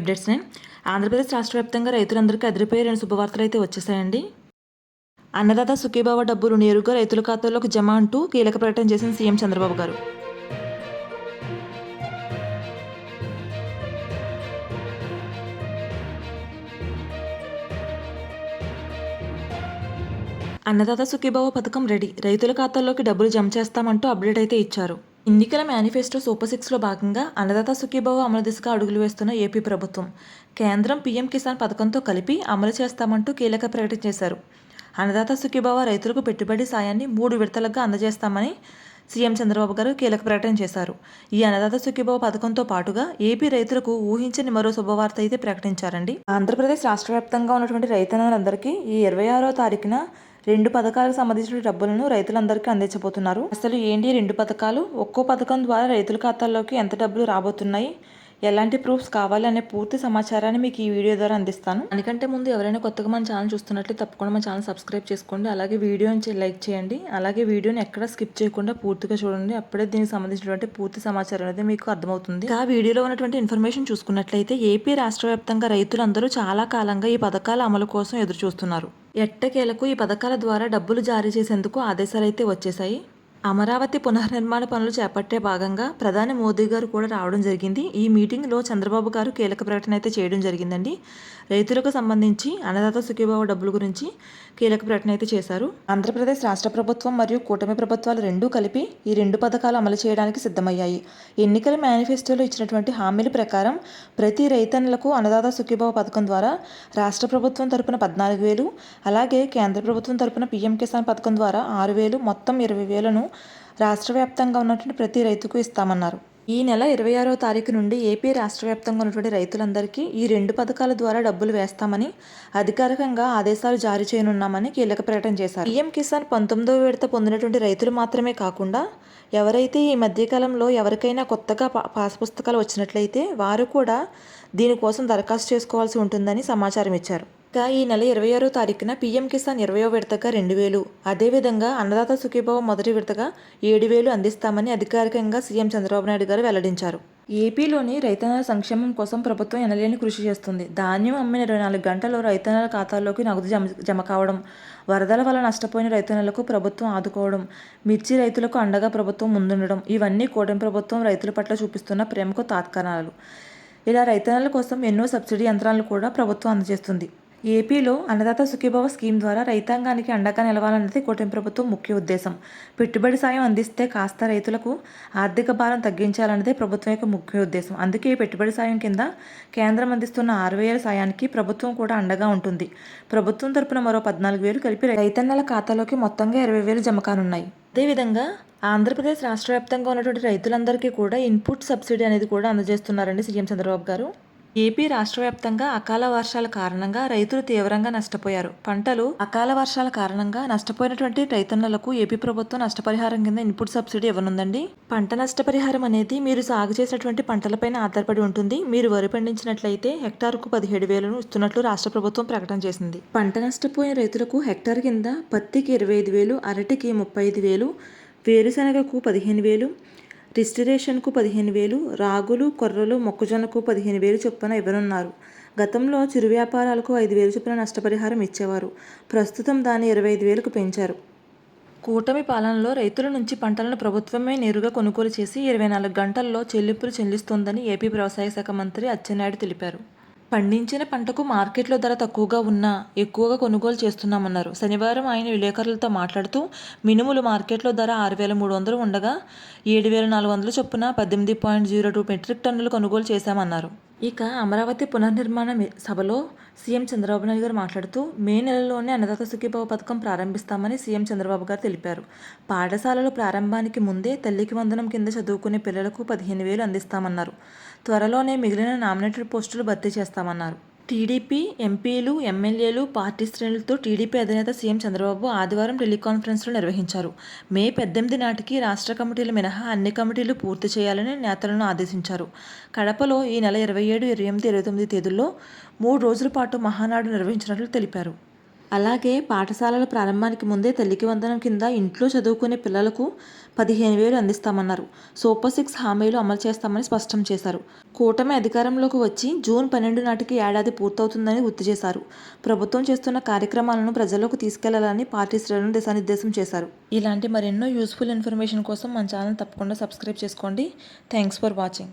అప్డేట్స్ని. ఆంధ్రప్రదేశ్ రాష్ట్ర వ్యాప్తంగా రైతులందరికీ అదిరిపోయే రెండు శుభవార్తలు అయితే వచ్చేసాయండి. అన్నదాత సుఖీభావ డబ్బులు నేరుగా రైతుల ఖాతాల్లోకి జమ అంటూ కీలక ప్రకటన చేసిన సీఎం చంద్రబాబు గారు. అన్నదాత సుఖీబావ పథకం రెడీ. రైతుల ఖాతాల్లోకి డబ్బులు జమ చేస్తామంటూ అప్డేట్ అయితే ఇచ్చారు. ఎన్నికల మేనిఫెస్టో సూపర్ సిక్స్లో భాగంగా అన్నదాత సుఖీభావ అమలు దిశగా అడుగులు వేస్తున్న ఏపీ ప్రభుత్వం. కేంద్రం పీఎం కిసాన్ పథకంతో కలిపి అమలు చేస్తామంటూ కీలక ప్రకటన చేశారు. అన్నదాత సుఖీభావ రైతులకు పెట్టుబడి సాయాన్ని మూడు విడతలుగా అందజేస్తామని సీఎం చంద్రబాబు గారు కీలక ప్రకటన చేశారు. ఈ అన్నదాత సుఖీభావ పథకంతో పాటుగా ఏపీ రైతులకు ఊహించని మరో శుభవార్త అయితే ప్రకటించారండి. ఆంధ్రప్రదేశ్ రాష్ట్ర వ్యాప్తంగా ఉన్నటువంటి రైతన్నలందరికీ ఈ ఇరవై ఆరో తారీఖున రెండు పథకాలకు సంబంధించిన డబ్బులను రైతులందరికీ అందించబోతున్నారు. అసలు ఏంటి రెండు పథకాలు? ఒక్కో పథకం ద్వారా రైతుల ఖాతాల్లోకి ఎంత డబ్బులు రాబోతున్నాయి? ఎలాంటి ప్రూఫ్స్ కావాలి అనే పూర్తి సమాచారాన్ని మీకు ఈ వీడియో ద్వారా అందిస్తాను. దానికంటే ముందు ఎవరైనా కొత్తగా మన ఛానల్ చూస్తున్నట్లు తప్పకుండా మన ఛానల్ సబ్స్క్రైబ్ చేసుకోండి. అలాగే వీడియోని లైక్ చేయండి. అలాగే వీడియోని ఎక్కడ స్కిప్ చేయకుండా పూర్తిగా చూడండి. అప్పుడే దీనికి సంబంధించినటువంటి పూర్తి సమాచారం అనేది మీకు అర్థమవుతుంది. ఆ వీడియోలో ఉన్నటువంటి ఇన్ఫర్మేషన్ చూసుకున్నట్లయితే ఏపీ రాష్ట్ర వ్యాప్తంగా రైతులందరూ చాలా కాలంగా ఈ పథకాల అమలు కోసం ఎదురు చూస్తున్నారు ఎట్టకేలకు ఈ పథకాల ద్వారా డబ్బులు జారీ చేసేందుకు ఆదేశాలు అయితే వచ్చేసాయి అమరావతి పునర్నిర్మాణ పనులు చేపట్టే భాగంగా ప్రధాని మోదీ గారు కూడా రావడం జరిగింది. ఈ మీటింగ్లో చంద్రబాబు గారు కీలక ప్రకటన అయితే చేయడం జరిగిందండి. రైతులకు సంబంధించి అన్నదాత సుఖీభావ డబ్బుల గురించి కీలక ప్రకటన అయితే చేశారు. ఆంధ్రప్రదేశ్ రాష్ట్ర ప్రభుత్వం మరియు కూటమి ప్రభుత్వాలు రెండూ కలిపి ఈ రెండు పథకాలు అమలు చేయడానికి సిద్ధమయ్యాయి. ఎన్నికల మేనిఫెస్టోలో ఇచ్చినటువంటి హామీల ప్రకారం ప్రతి రైతన్నులకు అన్నదాత సుఖీభావ పథకం ద్వారా రాష్ట్ర ప్రభుత్వం తరపున పద్నాలుగు వేలు అలాగే కేంద్ర ప్రభుత్వం తరపున పీఎం కిసాన్ పథకం ద్వారా ఆరు వేలు మొత్తం ఇరవై వేలను రాష్ట్ర వ్యాప్తంగా ఉన్నటువంటి ప్రతి రైతుకు ఇస్తామన్నారు. ఈ నెల ఇరవై ఆరో తారీఖు నుండి ఏపీ రాష్ట్ర వ్యాప్తంగా ఉన్నటువంటి రైతులందరికీ ఈ రెండు పథకాల ద్వారా డబ్బులు వేస్తామని అధికారికంగా ఆదేశాలు జారీ చేయనున్నామని కీలక ప్రకటన చేశారు. పీఎం కిసాన్ పంతొమ్మిదో విడత పొందినటువంటి రైతులు మాత్రమే కాకుండా ఎవరైతే ఈ మధ్యకాలంలో ఎవరికైనా కొత్తగా పాస్ పుస్తకాలు వచ్చినట్లయితే వారు కూడా దీనికోసం దరఖాస్తు చేసుకోవాల్సి ఉంటుందని సమాచారం ఇచ్చారు. ఇక ఈ నెల ఇరవై ఆరో తారీఖున పీఎం కిసాన్ ఇరవయో విడతగా రెండు వేలు అదేవిధంగా అన్నదాత సుఖీభావ మొదటి విడతగా ఏడు వేలు అందిస్తామని అధికారికంగా సీఎం చంద్రబాబు నాయుడు గారు వెల్లడించారు. ఏపీలోని రైతన్నల సంక్షేమం కోసం ప్రభుత్వం ఎనలేని కృషి చేస్తుంది. ధాన్యం అమ్మిన ఇరవై నాలుగు గంటల్లో రైతన్నల ఖాతాల్లోకి నగదు జమ జమ కావడం వరదల వల్ల నష్టపోయిన రైతన్నలకు ప్రభుత్వం ఆదుకోవడం మిర్చి రైతులకు అండగా ప్రభుత్వం ముందుండడం ఇవన్నీ కూటమి ప్రభుత్వం రైతుల పట్ల చూపిస్తున్న ప్రేమకు తాత్కారాలు. ఇలా రైతన్నల కోసం ఎన్నో సబ్సిడీ యంత్రాలను కూడా ప్రభుత్వం అందజేస్తుంది. ఏపీలో అన్నదాత సుఖీభవ స్కీమ్ ద్వారా రైతాంగానికి అండగా నిలవాలన్నది కూటమి ప్రభుత్వం ముఖ్య ఉద్దేశం. పెట్టుబడి సాయం అందిస్తే కాస్త రైతులకు ఆర్థిక భారం తగ్గించాలన్నదే ప్రభుత్వం యొక్క ముఖ్య ఉద్దేశం. అందుకే పెట్టుబడి సాయం కింద కేంద్రం అందిస్తున్న ఆరు వేల సాయానికి ప్రభుత్వం కూడా అండగా ఉంటుంది. ప్రభుత్వం తరపున మరో పద్నాలుగు వేలు కలిపి రైతన్నల ఖాతాలోకి మొత్తంగా ఇరవై వేలు జమ కానున్నాయి. అదేవిధంగా ఆంధ్రప్రదేశ్ రాష్ట్ర వ్యాప్తంగా ఉన్నటువంటి రైతులందరికీ కూడా ఇన్పుట్ సబ్సిడీ అనేది కూడా అందజేస్తున్నారండి సీఎం చంద్రబాబు గారు. ఏపీ రాష్ట్ర వ్యాప్తంగా అకాల వర్షాల కారణంగా రైతులు తీవ్రంగా నష్టపోయారు. పంటలు అకాల వర్షాల కారణంగా నష్టపోయినటువంటి రైతన్నలకు ఏపీ ప్రభుత్వం నష్టపరిహారం కింద ఇన్పుట్ సబ్సిడీ ఇవ్వనుందండి. పంట నష్టపరిహారం అనేది మీరు సాగు చేసినటువంటి పంటలపైన ఆధారపడి ఉంటుంది. మీరు వరి పండించినట్లయితే హెక్టార్కు పదిహేడు వేలను ఇస్తున్నట్లు రాష్ట్ర ప్రభుత్వం ప్రకటన చేసింది. పంట నష్టపోయిన రైతులకు హెక్టార్ కింద పత్తికి ఇరవై ఐదు వేలు అరటికి ముప్పై ఐదు వేలు వేరుశనగకు పదిహేను వేలు డిస్టిలేషన్కు పదిహేను వేలు రాగులు కొర్రలు మొక్కజొన్నకు పదిహేను వేలు చొప్పున ఇవ్వనున్నారు. గతంలో చిరు వ్యాపారాలకు ఐదు వేలు చొప్పున నష్టపరిహారం ఇచ్చేవారు. ప్రస్తుతం దాన్ని ఇరవై ఐదు వేలకు పెంచారు. కూటమి పాలనలో రైతుల నుంచి పంటలను ప్రభుత్వమే నేరుగా కొనుగోలు చేసి ఇరవై నాలుగు గంటల్లో చెల్లింపులు చెల్లిస్తోందని ఏపీ వ్యవసాయ శాఖ మంత్రి అచ్చెన్నాయుడు తెలిపారు. పండించిన పంటకు మార్కెట్లో ధర తక్కువగా ఉన్నా ఎక్కువగా కొనుగోలు చేస్తున్నామన్నారు. శనివారం ఆయన విలేకరులతో మాట్లాడుతూ మినుములు మార్కెట్లో ధర ఆరు వేల మూడు వందలు ఉండగా ఏడు వేల నాలుగు వందల చొప్పున పద్దెనిమిది పాయింట్ జీరో టూ మెట్రిక్ టన్నులు కొనుగోలు చేశామన్నారు. ఇక అమరావతి పునర్నిర్మాణ సభలో సీఎం చంద్రబాబు నాయుడు గారు మాట్లాడుతూ మే నెలలోనే అన్నదాత సుఖీభావ పథకం ప్రారంభిస్తామని సీఎం చంద్రబాబు గారు తెలిపారు. పాఠశాలలు ప్రారంభానికి ముందే తల్లికి వందనం కింద చదువుకునే పిల్లలకు పదిహేను వేలు అందిస్తామన్నారు. త్వరలోనే మిగిలిన నామినేటెడ్ పోస్టులు భర్తీ చేస్తామన్నారు. టీడీపీ ఎంపీలు ఎమ్మెల్యేలు పార్టీ శ్రేణులతో టీడీపీ అధినేత సీఎం చంద్రబాబు ఆదివారం టెలికాన్ఫరెన్స్లు నిర్వహించారు. మే పద్దెనిమిది నాటికి రాష్ట్ర కమిటీలు మినహా అన్ని కమిటీలు పూర్తి చేయాలని నేతలను ఆదేశించారు. కడపలో ఈ నెల ఇరవై ఏడు ఇరవై ఎనిమిది ఇరవై తొమ్మిది తేదీల్లో మూడు రోజుల పాటు మహానాడు నిర్వహించినట్లు తెలిపారు. అలాగే పాఠశాలల ప్రారంభానికి ముందే తల్లికి వందనం కింద ఇంట్లో చదువుకునే పిల్లలకు పదిహేను వేలు అందిస్తామన్నారు. సూపర్ సిక్స్ హామీలు అమలు చేస్తామని స్పష్టం చేశారు. కూటమి అధికారంలోకి వచ్చి జూన్ పన్నెండు నాటికి ఏడాది పూర్తవుతుందని గుర్తు చేశారు. ప్రభుత్వం చేస్తున్న కార్యక్రమాలను ప్రజల్లోకి తీసుకెళ్ళాలని పార్టీ శ్రేణులు దిశానిర్దేశం చేశారు. ఇలాంటి మరెన్నో యూస్ఫుల్ ఇన్ఫర్మేషన్ కోసం మన ఛానల్ తప్పకుండా సబ్స్క్రైబ్ చేసుకోండి. Thanks for watching.